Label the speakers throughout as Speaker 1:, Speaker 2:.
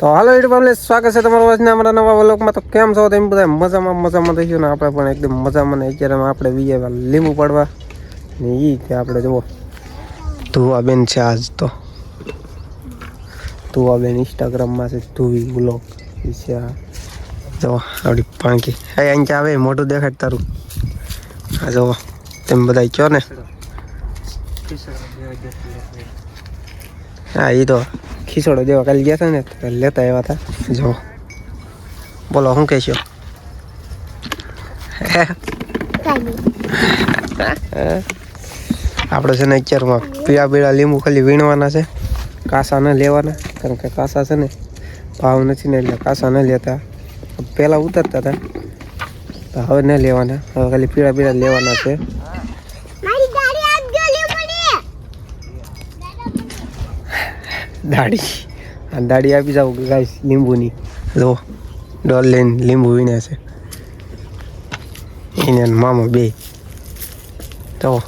Speaker 1: તો હાલો YouTube family, સ્વાગત છે તમારું આજના અમારા નવા વ્લોગમાં. તો કેમ છો? તેમ બધા મજામાં મજામાં રહીશું ને? આપણે પણ એકદમ મજામાં ને અત્યારે આપણે બીજે લીંબુ પડવા. ને એ કે આપણે, જુઓ. ધુવાબેન છે આજ તો. ધુવાબેન ઇન્સ્ટાગ્રામમાં છે, ધુવી વ્લોગ. ઈ છે આ. જો આપણી પાંખી હા અહીં આવે? મોટું દેખાડ તારું. હા જો તેમ બધા કહો ને? હા એ તો. ખીચડો જેવા કાલે ગયા હતા ને લેતા આવ્યા હતા. જો. બોલો, શું કહેશો? આપણે છે ને અત્યારમાં પીળા પીળા લીંબુ ખાલી વીણવાના છે. કાસા ન લેવાના, કારણ કે કાસા છે ને ભાવ નથી ને એટલે કાસા ન લેતા. પહેલાં ઉતરતા હતા હવે ન લેવાના. હવે ખાલી પીળા પીળા લેવાના છે
Speaker 2: મારી ગાડી આજ ગલી પડી
Speaker 1: દાઢી. આ દાઢી આપી જાવ ગાઈસ, લીંબુની. લો ડોલ લઈને લીંબુ વીણ્યા છે. એને મામા બે. તો.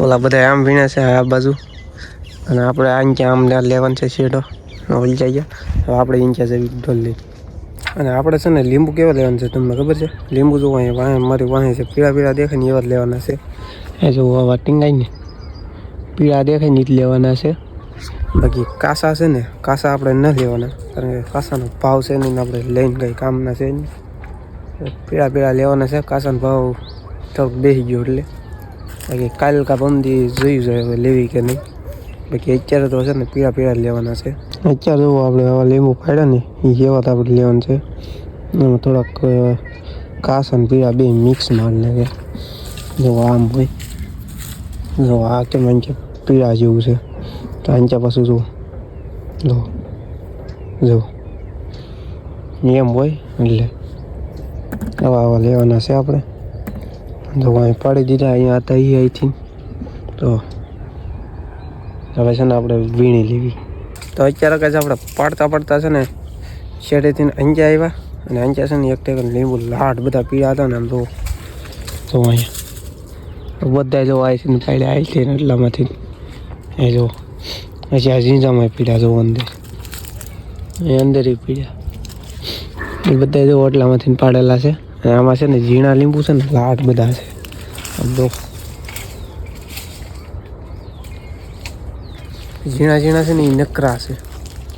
Speaker 1: ઓલા બધા આમ વીણે છે આ બાજુ. અને આપણે આ ક્યાં આમ લેવાનું છે શેડો ઓલી જઈએ હવે આપણે ઇંચા છે ઢોલ લઈ. અને આપણે છે ને લીંબુ કેવા લેવાનું છે, તમને ખબર છે? લીંબુ જો અહીંયા વાંહે, મારી વાહે છે, પીળા પીળા દેખાય ને એવા જ લેવાના છે. એ જો આવા ટીંગાય ને. પીળા દેખાય નહીં જ લેવાના છે. બાકી કાસા છે ને, કાસા આપણે ન લેવાના, કારણ કે કાસાનો ભાવ છે નહીં આપણે લઈને કંઈ કામના છે નહીં પીળા પીળા લેવાના છે, કાસાનો ભાવ થોડોક બેસી ગયો એટલે. બાકી કાલ કા પમદી જોયું છે હવે લેવી કે નહીં. બાકી અત્યારે તો છે ને પીળા પીળા લેવાના છે. અત્યારે જો આપણે આવા લીંબુ પાડ્યા ને એ જેવા તો આપણે લેવાનું છે. એમાં થોડાક કાસ અને પીળા બે મિક્સ મારી લાગે જો આમ હોય. જો, આ કેમ અંચે પીળા જેવું છે. તો અંચા પાછું જો જો જો. એમ હોય એટલે આવા આવા લેવાના છે આપણે. જો, અહીં પાડી દીધા, અહીંયા હતા એ અહીંથી. તો હવે છે ને આપણે વીણી લેવી. તો અત્યારે કઈ આપણે પાડતા પાડતા છે ને શેડેથી અંજા આવ્યા. અને અંજા છે ને એક ટેકન લીંબુ લાડ, બધા પીળા હતા ને આમ તો અહીંયા બધા જો આવી છે ને પાડે આવી છે ને એટલામાંથી. એ જો પછી આ ઝીંઝામાં પીડા જો અંદર. એ અંદર પીડા એ બધા જો એટલામાંથી પાડેલા છે. અને આમાં છે ને ઝીણા લીંબુ છે ને લાટ બધા છે. જો. ઝીણા ઝીણા છે ને એ નકરા છે.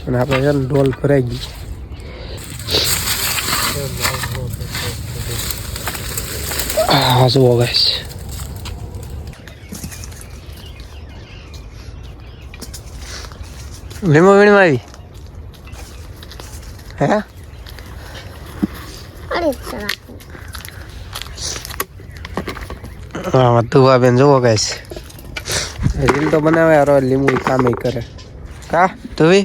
Speaker 1: અને આપણે છે ને ડોલ ભરાઈ ગઈ. હા જુઓ ગાઈસ. લીંબુ વીણમાં આવી? હે? આમાં તુવા બેન જુઓ કઈશ રીલ તો બનાવે યાર લીંબુ કામ કરે. કા? તુવી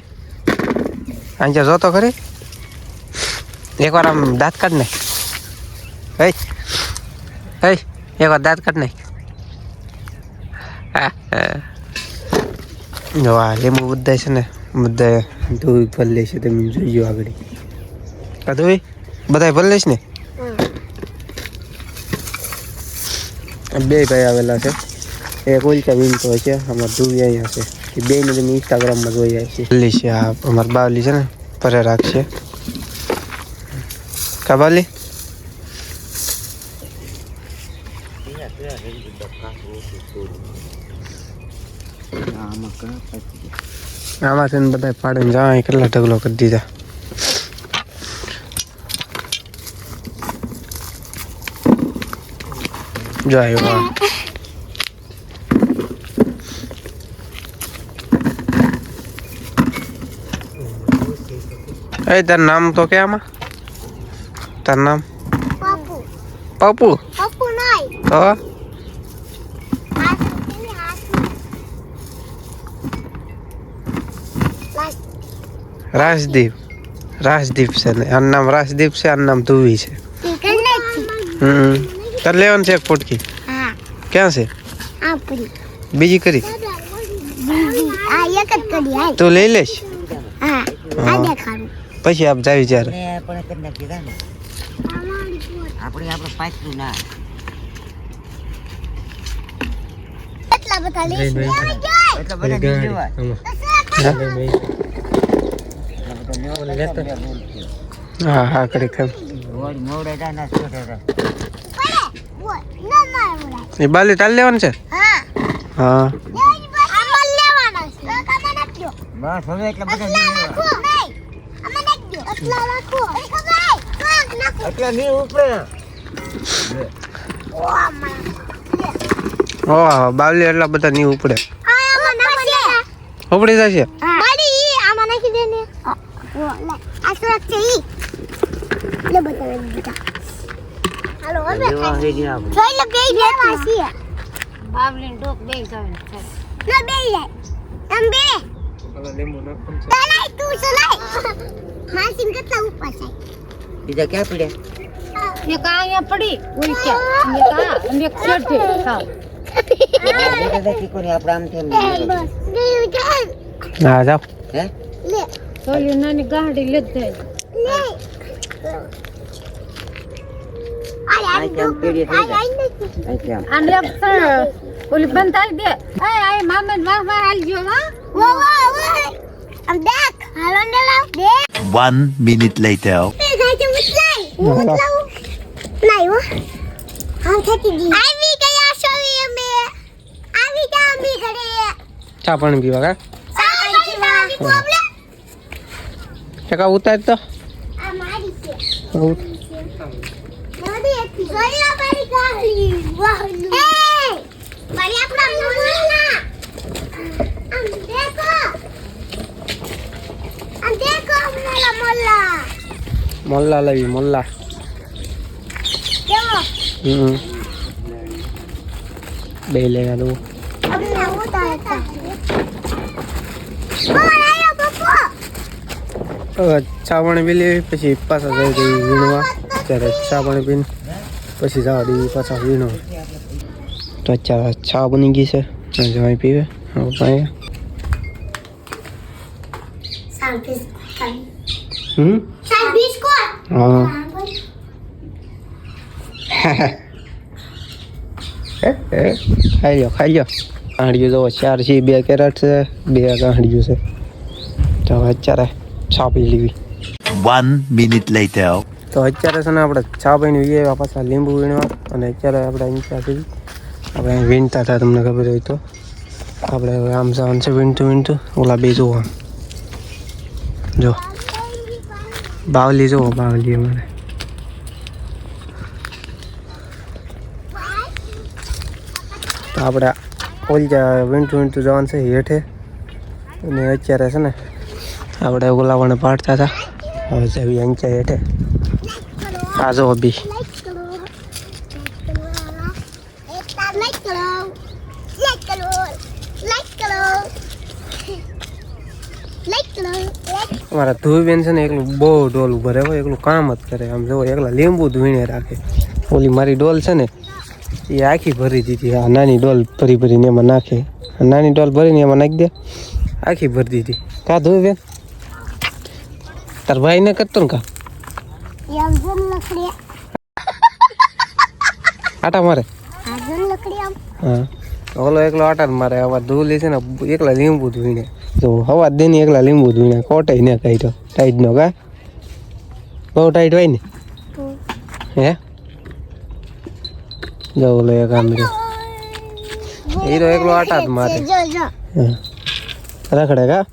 Speaker 1: અહીંયા જોતો ખરી? એકવાર આમ દાંત કાઢ ને હઈ. હઈ એકવાર દાંત કાઢ ને હા, હા. જો આ લીંબુ બધા છે ને બધા ધોઈ ભરી લે છે તમે જોઈજો આગળ આ ધોઈ બધા ભરી લેશ ને બે ભાઈ આવેલા છે એક ઉલચા વિનતો છે અમારે ધુવી અહીંયા છે એ બે ને તમે ઇન્સ્ટાગ્રામમાં જોઈ જાય છે છે આ અમારે બાવલી છે ને પરે રાખશે કા બાવલી આમાં છે ને બધા પાડીને જાય કેટલા ઢગલો કરી દીધા. જો આવ્યો આ. એ તાર નામ તો કે આમાં? તાર નામ?
Speaker 2: પપ્પુ
Speaker 1: પપ્પુ
Speaker 2: પપ્પુ નહીં
Speaker 1: તો રાજદીપ. રાજદીપ છે ને. આનું નામ રાજદીપ છે આનું નામ ધુવી છે. હમ. તાર લેવાનું છે એક ફૂટકી? ક્યાં છે? બીજી કરી. તું લઈ લેશ પછી આપ જાવી જ્યારે.
Speaker 3: આપણે આપણે પાછું ના.
Speaker 2: એટલા બધા
Speaker 1: લઈ
Speaker 3: એટલા બધા લઈ.
Speaker 1: હા હા હા કરી
Speaker 2: મારવડાય
Speaker 1: એ બાલી તાલ લેવાનું છે?
Speaker 2: હા.
Speaker 1: હા
Speaker 3: બસ હવે એટલા બધા
Speaker 2: એટલા
Speaker 3: નહીં ઉપડે.
Speaker 1: ઓહ બાલી એટલા બધા નહીં ઉપડે ઉપડી જશે?
Speaker 2: બડી ઈ આમાં નાખી દે ને ઓ લે આ સુરક્ષ છે ઈ. લે બધા બીજા. હાલો હવે
Speaker 3: લેવા આપણે.
Speaker 2: જોઈ લે બે લેવા છે
Speaker 4: બાવલીન ડોક બે જાય
Speaker 2: લે બે લે. તમ બે. તલાઈ તું ચલાઈ માસીન કેટલા ઉપર છે
Speaker 3: બીજા ક્યાં પડ્યા?
Speaker 4: આ અહીંયા પડી?
Speaker 3: નથી કોની આપણે આમ
Speaker 2: ગયું ચાલ
Speaker 1: હા? જાઓ
Speaker 3: હે
Speaker 2: લે
Speaker 4: સોલી નાની ગાડી લીધી ઓલી બંધ આવી દે. એ મામે વાહ વાહ આલજો હા.
Speaker 2: દેખ હાલો ને લાવ દેખ.
Speaker 5: One minute later.
Speaker 2: બે ગાય તો ઉતલાઈ ઉતલાવ નહીં હો. હા થતી દી. આવી ગયા સોવી અમે. આવી ગયા અમે ઘરે.
Speaker 1: ચા પાણી પીવા કા? ચકા ઉતાર તો. મોલ્લા લેવી મોલ્લા. હમ. બે લેવા દઉં
Speaker 2: અમને ઉતારતા કોણ આયો બપો
Speaker 1: હવે ચા પાણી પી લેવી, પછી પાછા જઈ દેવી વીણવા. ત્યારે ચા પાણી પીને પછી જવા દેવી પાછા વીણવા. તો અત્યારે ચા બની ગઈ છે. જવાય પીવે. પાણી. હમ? હા. ખાઈ લો ખાઈ લો ગાંઠિયું જવો, ચાર છે, બે કેરેટ છે, બે ગાંડિયું છે. તો અત્યારે ચા પી લેવી
Speaker 5: વન મિનિટ લેટર
Speaker 1: તો અત્યારે છે ને આપણે ચા પીને વીએ પાછા લીંબુ વીણવા અને અત્યારે આપણે અહીં ત્યાંથી આપણે. વીણતા હતા તમને ખબર હોય તો. આપણે હવે આમ જવાનું છે વીણતું વીણતું. ઓલા બે જોવા જો. બાવલી જુઓ બાવલી અમારે. તો આપણે ઓલી વીણતું વીણતું જવાનું છે હેઠે. અને અત્યારે છે ને આપણે ગુલાબોને પાડતા હતા. હવે જવી અંચાઈ હેઠે. આ જો બી અમારા ધુવીબેન છે ને એકલું બહુ ડોલ ઊભા રહે હોય એકલું કામ જ કરે. આમ જો એકલા લીંબુ ધોઈને રાખે. ઓલી મારી ડોલ છે ને, એ આખી ભરી દીધી. આ નાની ડોલ ભરી ભરીને એમાં નાખે. નાની ડોલ ભરીને એમાં નાખી દે. આખી ભરી દીધી. કા ધુવીબેન તાર ભાઈ ને કરતો ને કા આટા મારે હા ઓલો એકલો આટા મારે આવા ધૂલી છે ને એકલા લીંબુ ધોઈને જો હવા દેની એકલા લીંબુ ધોઈને કોટાઈ ને કઈ તો ટાઈટ નો કા બહુ ટાઈટ હોય ને હે જો ઓલો એક આમ હીરો એકલો આટા જ મારે. રખડે કા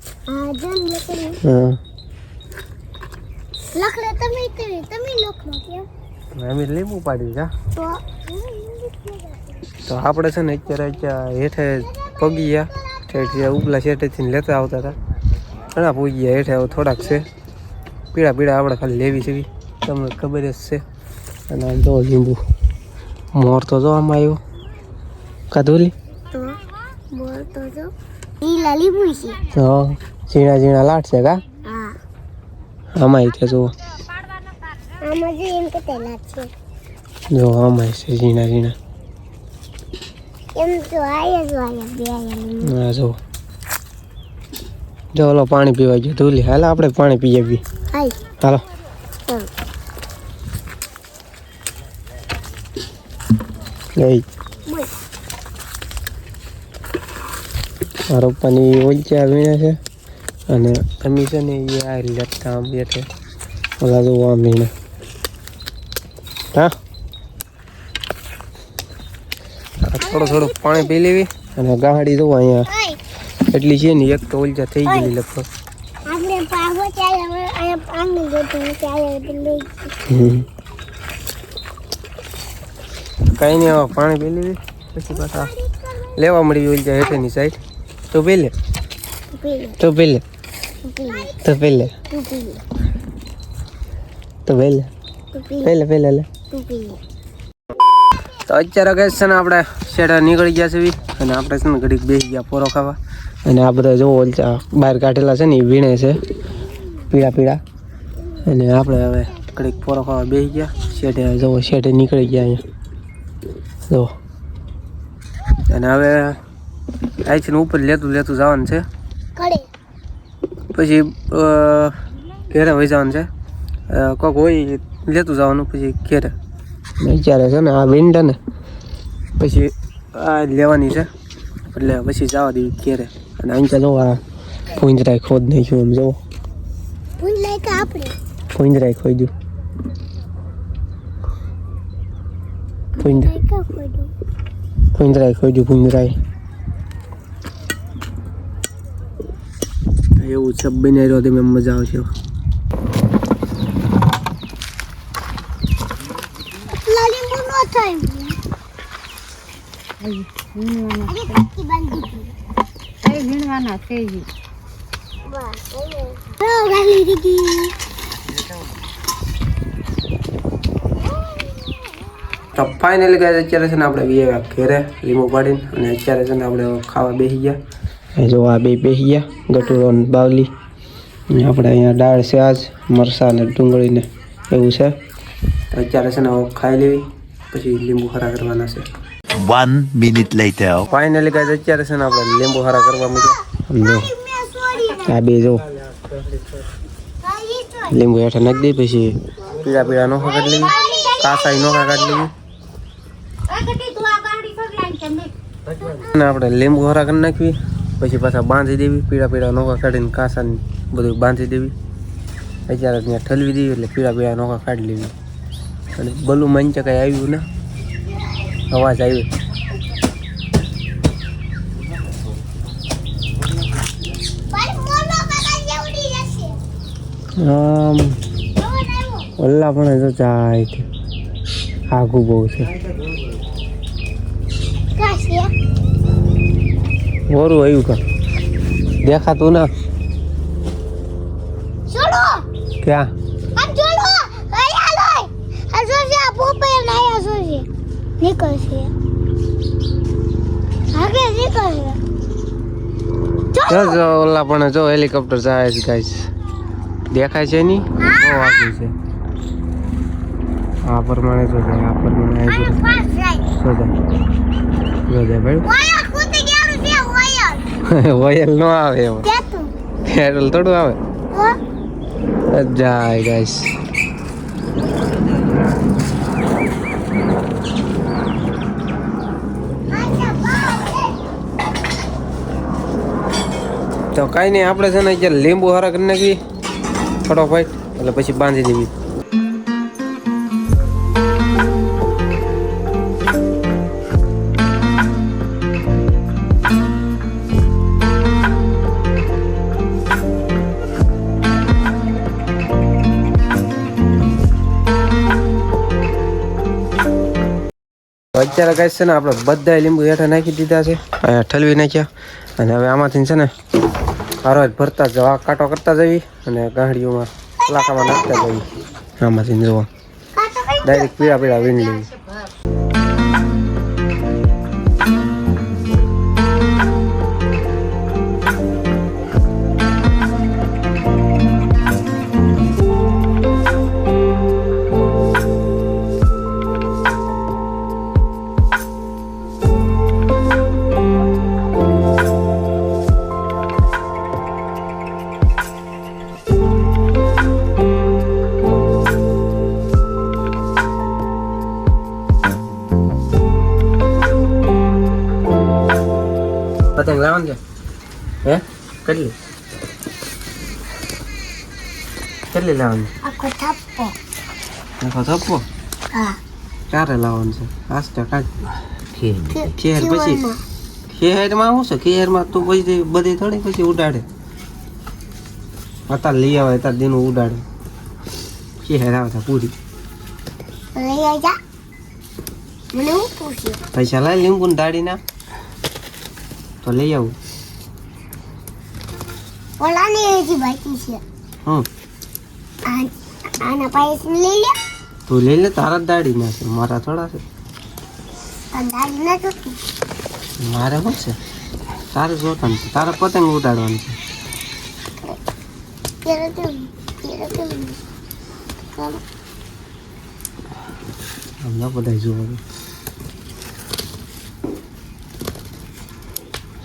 Speaker 1: હા
Speaker 2: લકડે તમે કરી તમે લખો કેમ?
Speaker 1: અમે લીંબુ પાડી કા
Speaker 2: તો
Speaker 1: આપણે છે ને અત્યારે હેઠે પગી ગયા ઠેઠ જે ઉપલા શેઠેથી લેતા આવતા હતા. ઘણા પૂગી ગયા હેઠે થોડાક છે. પીળા પીળા આપણે ખાલી લેવી છે તમને ખબર જ છે. અને આમ જો લીંબુ મોર તો જો આમાં આવ્યો. કાધુલી
Speaker 2: તો જો. લાલી છે.
Speaker 1: હા ઝીણા ઝીણા લાટ છે કા? આમાં તે જો
Speaker 2: આમાં જે એમ કે તેલા છે.
Speaker 1: જો આમાં છે ઝીણા ઝીણા.
Speaker 2: એમ તો આયા જ આયા બે આયા
Speaker 1: હા જો જો ઓલો પાણી પીવા ગયો. ધૂલી હાલ આપણે પાણી પી આવીએ.
Speaker 2: હાય.
Speaker 1: હાલો.
Speaker 2: ચાલ બોલ.
Speaker 1: મારા પપ્પાની ઓલચા વીણે છે. અને અમે છે ને એ આ લેતા આમ બેઠે ઓલા જો આમ હા? થોડું થોડું પાણી પી લેવી અને ગાડી જોવા અહીંયા. એટલી છે ને એક તો ઓલજા થઈ ગયેલી લગભગ. કઈ નહીં પાણી પી લેવી. પછી પાછા લેવા મળી ઓલચા હેઠળની સાઈડ તો
Speaker 2: પી લે.
Speaker 1: તો
Speaker 2: પી પી
Speaker 1: તો પેલે.
Speaker 2: તું પેલે
Speaker 1: પેલે પેલે લે.
Speaker 2: તું
Speaker 1: અત્યારે ગઈ છે ને આપણે શેડા નીકળી ગયા છે અને આપણે છે ને ઘડીક બેસી ગયા પોરો ખાવા. અને આ બધા જો બહાર કાઢેલા છે ને એ વીણે છે. પીળા પીળા. અને આપણે હવે ઘડીક પોરો ખાવા બેસી ગયા. શેઠે જવો શેઠે નીકળી ગયા અહીંયા. જો. અને હવે ને ઉપર લેતું લેતું જવાનું છે. પછી ઘેરે વહી જવાનું છે. કોક હોય લેતું જવાનું પછી ઘેરે. વિચારે છે ને આ વિન્ડ ને પછી આ લેવાની છે. એટલે પછી જવા દેવી ઘેરે. અને અહીં ચાલો આ પૂંજરાય ખોદ નાખ્યું એમ જો.
Speaker 2: પૂંજરાય ખોઈ કે આપણે
Speaker 1: ખોઈ ખોદ્યું. ફૂંદ એવું છે બનાવી રોધી મેં મજા આવશે.
Speaker 4: વીણવાના છે. ઈ.
Speaker 2: વાહ ઓ ગાલી દીધી.
Speaker 1: તો ફાઇનલી ગાઈસ અત્યારે છે ને આપણે બે આવ્યા ઘેરે લીંબુ પાડીને અને અત્યારે છે ને આપણે ખાવા બેસી ગયા. જો આ બે બેસી ગયા ગટુરો ને બાવલી. અને આપણે અહીંયા દાળ છે આજ મરસા ને ડુંગળી ને એવું છે. તો અત્યારે છે ને હવે ખાઈ લેવી પછી લીંબુ ખરા કરવાના છે.
Speaker 5: One minute later.
Speaker 1: Finally guys અત્યારે છે ને આપણે લીંબુ ખરા કરવા માંડ્યા. જો
Speaker 2: મેં સોરી
Speaker 1: આ બે જો.
Speaker 2: ગાલી તો
Speaker 1: લીંબુ હેઠળ નાખી દઈ પછી. પીળા પીળા નોખા કાઢી લેવી. કાસાઈ નોખા કાઢી લેવી. અને આપણે લીંબુ હરા કરી નાખવી. પછી પાછા બાંધી દેવી, પીળા પીળા નોખા કાઢીને કાંસા ને બધું બાંધી દેવી. અત્યારે ત્યાં ઠલવી દેવી એટલે પીળા પીળા નોખા કાઢી લેવી. અને બલું મંચે કાંઈ આવ્યું ને? અવાજ આવ્યો. આમ ઓલા પણ જો જાય છે. આગું બહુ છે? બોરું આવ્યું કા? દેખાતું ના?
Speaker 2: છોડો
Speaker 1: ક્યાં?
Speaker 2: આમ છોડો અહીંયા લો હજો છે આ પોપે ના આયા જો છે નીકળશે. આગે નીકળશે.
Speaker 1: જો જો ઓલા પણ જો હેલિકોપ્ટર જાય છે ગાઈસ. દેખાય છે નહીં? બહુ આગળ છે. આ પ્રમાણે જો જાય આ પ્રમાણે જો જાય. જો જાય ભાઈ
Speaker 2: વાયર કૂદી ગયેલું છે
Speaker 1: વયલ નો આવે એમાં
Speaker 2: કેતું
Speaker 1: થોડું આવે જાય ગાઈસ તો કાંઈ નહીં આપણે છે ને અત્યારે લીંબુ હરા કરી થોડો ફટોફટ એટલે પછી બાંધી દેવી અત્યારે ગાય છે ને આપણે બધા લીંબુ હેઠા નાખી દીધા છે. ઠલવી નાખ્યા. અને હવે આમાંથી છે ને હારો ભરતા જવા કાંટો કરતા જવી અને ગાંડીઓમાં લાકામાં નાખતા જવી આમાંથી જોવા. ડાયરેક્ટ પીળા પીળા વીણ લેવી કેટલી? કેટલી લાવવાની?
Speaker 2: આખો થપ્પો.
Speaker 1: આખો થપ્પો?
Speaker 2: હા.
Speaker 1: ક્યારે લાવવાનું છે? આસ્તે કાંઈ ખેર પછી. ખેરમાં શું છે? ખેરમાં તું પછી બધી થોડી પછી ઉડાડે. અત્યારે લઈ આવે અત્યારે દિનું ઉડાડે. ખેર આવે પૂરી.
Speaker 2: લઈ મને પૂછ્યું?
Speaker 1: પૈસા લાવી લીંબુ ને દાડી ના તો લઈ આવું.
Speaker 2: ઓલાની હજી બાકી છે. આ- આના પાયસ લઈ લે.
Speaker 1: તું લઈ લે તારા દાડી ના છે મારા થોડા છે.
Speaker 2: દાડી ના જોતી
Speaker 1: મારે શું છે? તારે જોવાનું છે તારે પતંગ ઉડાડવાનું છે. બધા જોવાનું.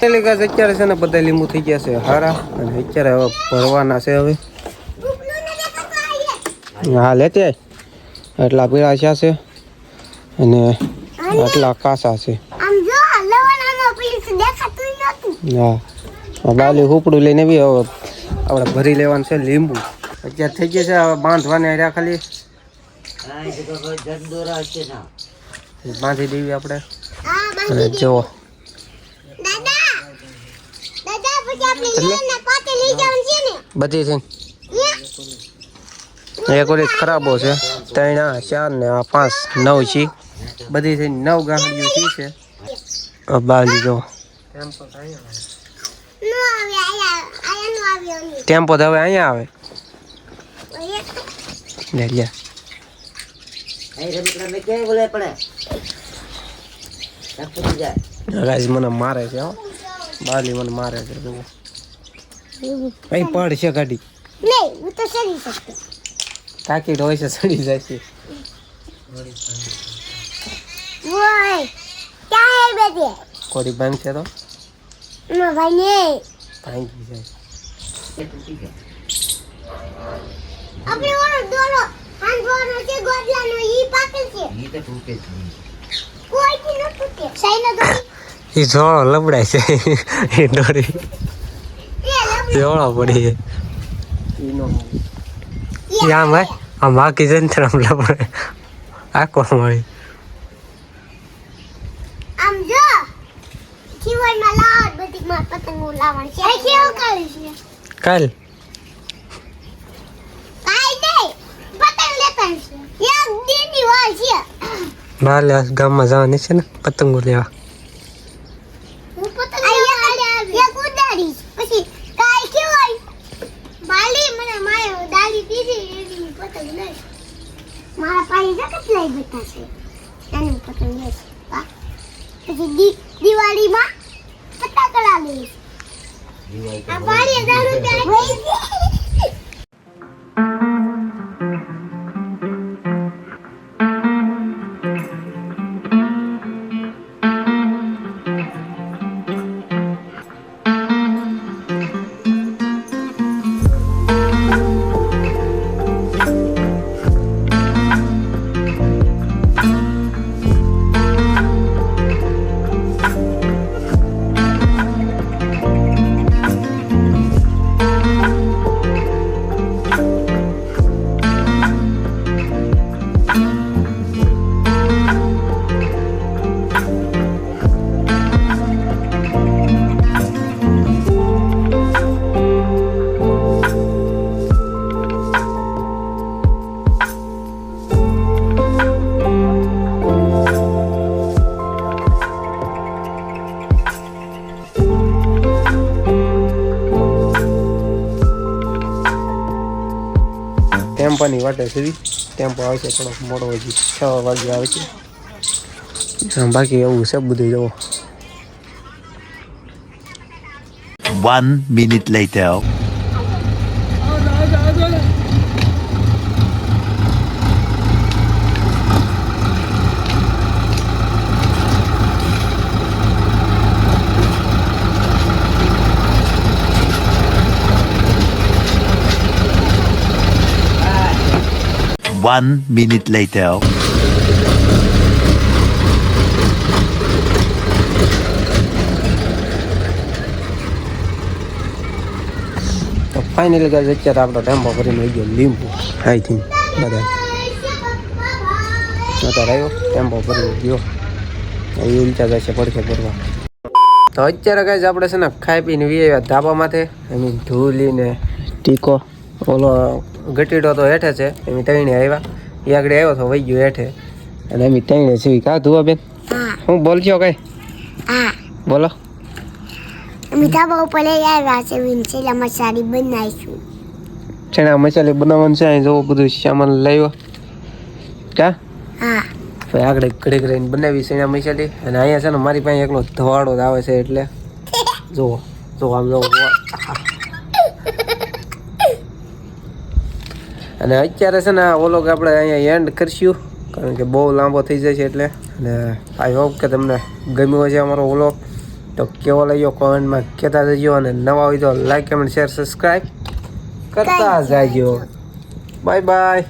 Speaker 1: કે અત્યારે છે ને બધા લીંબુ થઈ ગયા છે હારા. અને અત્યારે હવે ભરવાના છે હવે. હા લેતી એટલા પીળા છે અને આટલા કાસા છે. હા. બાલી હુપડું લઈને બી હવે આપણે ભરી લેવાનું છે લીંબુ. અત્યારે થઈ ગયા છે હવે બાંધવાને રહ્યા ખાલી.
Speaker 3: છે
Speaker 1: બાંધી દેવી આપણે.
Speaker 2: હા
Speaker 1: જુઓ
Speaker 2: દાદા દાદા પછી આપણે લેવાના પાતે લઈ જવાનું છે ને
Speaker 1: બધી છે. એક ઓલી ખરાબો છે. ત્રણ આ ચાર ને આ પાંચ નવ છે. બધી છે નવ ગાંઠીઓ છે છે. આ બાલી જો.
Speaker 2: નો આવે આયા આયા નો આવ્યો નહીં
Speaker 1: ટેમ્પો તો હવે અહીંયા આવે. લે લે. મને મારે છે હો. બાલી મને મારે છે જુઓ. કઈ પડ છે ગાડી?
Speaker 2: નહીં હું તો શકતો
Speaker 1: હોય છે સડી જાય છે.
Speaker 2: ઓય ક્યાં હે બેટી
Speaker 1: કોડી ભાંગ છે તો?
Speaker 2: નો
Speaker 1: ભાંગી જાય
Speaker 3: એ તૂટી જાય.
Speaker 2: આપણે ઓલો દોરો હાંધવાનો છે ગોદલાનો ઈ પાકે છે.
Speaker 3: એ તો તૂટે જ
Speaker 2: કોઈ થી ન તૂટે સાઈનો દોરી
Speaker 1: એ જોળો લબડાય છે. એ
Speaker 2: એ
Speaker 1: જોળો પડી છે. આમ ભાઈ આમ બાકી ને આમ લબડે આખો મળી. કાલ બાલે ગામમાં જવાની છે ને પતંગો લેવા. ટેમ્પાની વાટે સુધી. ટેમ્પો આવે છે થોડોક મોડો હજી છ વાગે આવે છે. બાકી એવું છે બધું જવો
Speaker 5: One minute later. One minute later.
Speaker 1: તો ફાઇનલી ગાઈઝ અત્યારે આપણો ટેમ્પો ભરીને આવી ગયો લીંબુ. આઈ થિંક બધા. અત્યારે આવ્યો ટેમ્પો ભરી ગયો. એ ઉલટા જશે પડખે ભરવા. તો અત્યારે ગાઈઝ આપણે છે ને ખાઈ પીને વી આવ્યા ધાબા માથે એની ધૂલી ને ટીકો. ઓલો ગટીડો તો હેઠે છે. એમ ત્રણે આવ્યા એ આગળ આવ્યો તો વહી ગયો હેઠે. અને એમ ત્રણે છે કા ધુવા બેન? હું. બોલજો કઈ?
Speaker 2: હા.
Speaker 1: બોલો.
Speaker 2: મીઠા ઉપર લઈ આવ્યા છે વિંચેલા મસાલી બનાવીશું.
Speaker 1: ચણા મસાલી બનાવવાનું છે અહીં જવું બધું સામાન લાવ્યો કા?
Speaker 2: હા.
Speaker 1: પછી આગળ ઘડીક રહીને બનાવી ચણા મસાલી. અને અહીંયા છે ને મારી પાસે એકલો ધવાડો જ આવે છે એટલે. જુઓ જુઓ આમ જુઓ અને અત્યારે છે ને આ ઓલો કે આપણે અહીંયા એન્ડ કરશું. કારણ કે બહુ લાંબો થઈ જાય છે એટલે. અને આઈ હોપ કે તમને ગમ્યો છે અમારો ઓલો તો કેવો લાગ્યો કોમેન્ટમાં કહેતા જજો અને નવા હોય તો લાઈક કમેન્ટ શેર સબસ્ક્રાઈબ કરતા જાજો. Bye bye